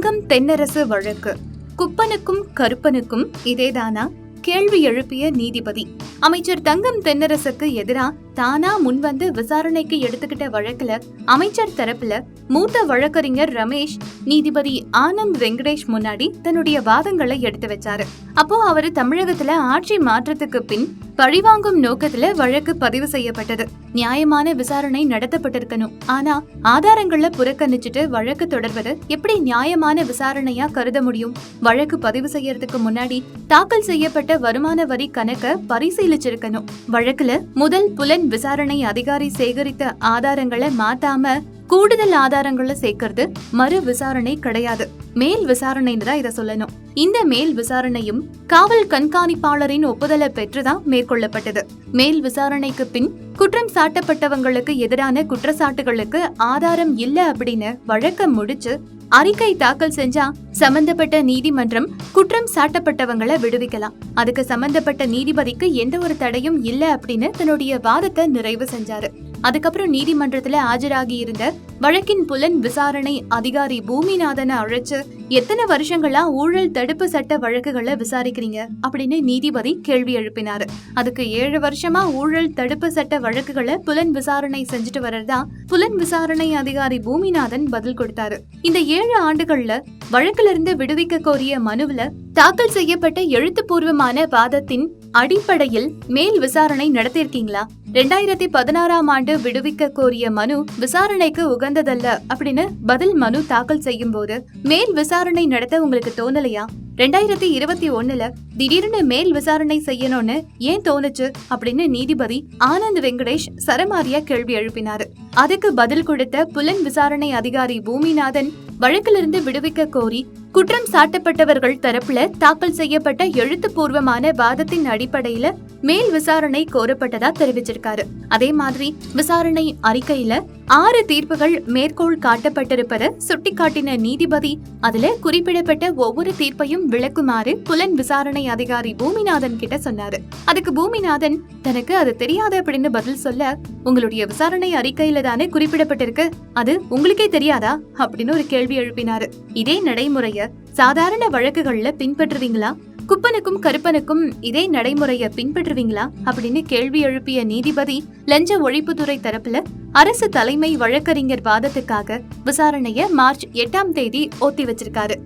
தங்கம் தென்னரசு வழக்கு. குப்பனுக்கும் கருப்பனுக்கும் இதேதானா? கேள்வி எழுப்பிய நீதிபதி. அமைச்சர் தங்கம் தென்னரசுக்கு எதிராக தானா முன்வந்து விசாரணைக்கு எடுத்துக்கிட்ட வழக்குல அமைச்சர் தரப்புல மூத்த வழக்கறிஞர் ரமேஷ் நீதிபதி ஆனந்த் வெங்கடேஷ் முன்னாடி தன்னுடைய வாதங்களை எடுத்து வச்சாரு. அப்போ அவரு தமிழகத்துல ஆட்சி மாற்றத்துக்கு பின் பழிவாங்கும் நோக்கத்துல வழக்கு பதிவு செய்யப்பட்டது. நியாயமான விசாரணை நடத்தப்பட்டிருக்கணும். ஆனா ஆதாரங்களை புறக்கணிச்சுட்டு வழக்கு தொடர்வது எப்படி நியாயமான விசாரணையா கருத முடியும்? வழக்கு பதிவு செய்யறதுக்கு முன்னாடி தாக்கல் செய்யப்பட்ட வருமான வரி கணக்க பரிசீலிச்சிருக்கணும். வழக்குல முதல் புலன் விசாரணை அதிகாரி சேகரித்த ஆதாரங்களை மாத்தாம கூடுதல் ஆதாரங்களை சேர்க்கறது மறு விசாரணை கிடையாது. மேல் விசாரணைன்னு தான் இதை சொல்லணும். இந்த மேல் விசாரணையும் காவல் கண்காணிப்பாளரின் ஒப்புதலை பெற்றுதான் மேற்கொள்ளப்பட்டது. மேல் விசாரணைக்கு பின் குற்றம் சாட்டப்பட்டவங்களுக்கு எதிரான குற்றச்சாட்டுகளுக்கு ஆதாரம் இல்ல அப்படின்னு வழக்கம் முடிச்சு அறிக்கை தாக்கல் செஞ்சா சம்பந்தப்பட்ட நீதிமன்றம் குற்றம் சாட்டப்பட்டவங்களை விடுவிக்கலாம். அதுக்கு சம்பந்தப்பட்ட நீதிபதிக்கு எந்த ஒரு தடையும் இல்ல அப்படின்னு தன்னுடைய வாதத்தை நிறைவு செஞ்சாரு. அதுக்கப்புறம் நீதிமன்றத்துல ஆஜராகி இருந்த வழக்கின் புலன் விசாரணை அதிகாரி பூமிநாதனை அழைச்சு எத்தனை வருஷங்களா ஊழல் தடுப்பு சட்ட வழக்குகளை விசாரிக்கிறீங்க? அப்படின்னு நீதிபதி கேள்வி எழுப்பினாரு. அதுக்கு ஏழு வருஷமா ஊழல் தடுப்பு சட்ட வழக்குகளை புலன் விசாரணை செஞ்சுட்டு வர்றதா புலன் விசாரணை அதிகாரி பூமிநாதன் பதில் கொடுத்தாரு. இந்த ஏழு ஆண்டுகள்ல வழக்கிலிருந்து விடுவிக்க கோரிய மனுவில் தாக்கல் செய்யப்பட்ட எழுத்துப்பூர்வமான வாதத்தின் அடிப்படையில் மேல் விசாரணை நடத்தியிருக்கீங்களா? ரெண்டாயிரத்தி பதினாறாம் ஆண்டு விடுவிக்க கோரிய மனு விசாரணைக்கு உகந்ததல்ல அப்படின்னு பதில் மனு தாக்கல் செய்யும் போது மேல் விசாரணை நடத்த உங்களுக்கு தோணலையா? ரெண்டாயிரத்தி இருபத்தி ஒண்ணுல திடீர்னு மேல் விசாரணை செய்யணும்னு ஏன் தோணுச்சு அப்படின்னு நீதிபதி ஆனந்த் வெங்கடேஷ் சரமாரியா கேள்வி எழுப்பினாரு. அதுக்கு பதில் கொடுத்த புலன் விசாரணை அதிகாரி பூமிநாதன் வழக்கிலிருந்து விடுவிக்க கோரி குற்றம் சாட்டப்பட்டவர்கள் தரப்புல தாக்கல் செய்யப்பட்ட எழுத்துப்பூர்வமான வாதத்தின் அடிப்படையில மேல் விசாரணை கோரப்பட்டதா தெரிவிச்சிருக்காரு. அதே மாதிரி விசாரணை அறிக்கையில ஆறு தீர்ப்புகள் மேற்கோள் காட்டப்பட்டிருப்பத சுட்டிக்காட்டின நீதிபதி. அதுல குறிப்பிடப்பட்ட ஒவ்வொரு தீர்ப்பையும் விளக்குமாறு புலன் விசாரணை அதிகாரி பூமிநாதன் கிட்ட சொன்னாரு. அதுக்கு பூமிநாதன் தனக்கு அது தெரியாது அப்படின்னு பதில் சொல்ல உங்களுடைய விசாரணை அறிக்கையில தானே குறிப்பிடப்பட்டிருக்கு. அது உங்களுக்கே தெரியாதா? அப்படின்னு ஒரு கேள்வி எழுப்பினாரு. இதே நடைமுறைய சாதாரண வழக்குகள்ல பின்பற்றுவீங்களா குப்பனுக்கும் கருப்பனுக்கும் இதே நடைமுறைய பின்பற்றுவீங்களா அப்படின்னு கேள்வி எழுப்பிய நீதிபதி லஞ்ச ஒழிப்புத்துறை தரப்புல அரசு தலைமை வழக்கறிஞர் வாதத்துக்காக விசாரணைய மார்ச் எட்டாம் தேதி ஒத்தி வச்சிருக்காரு.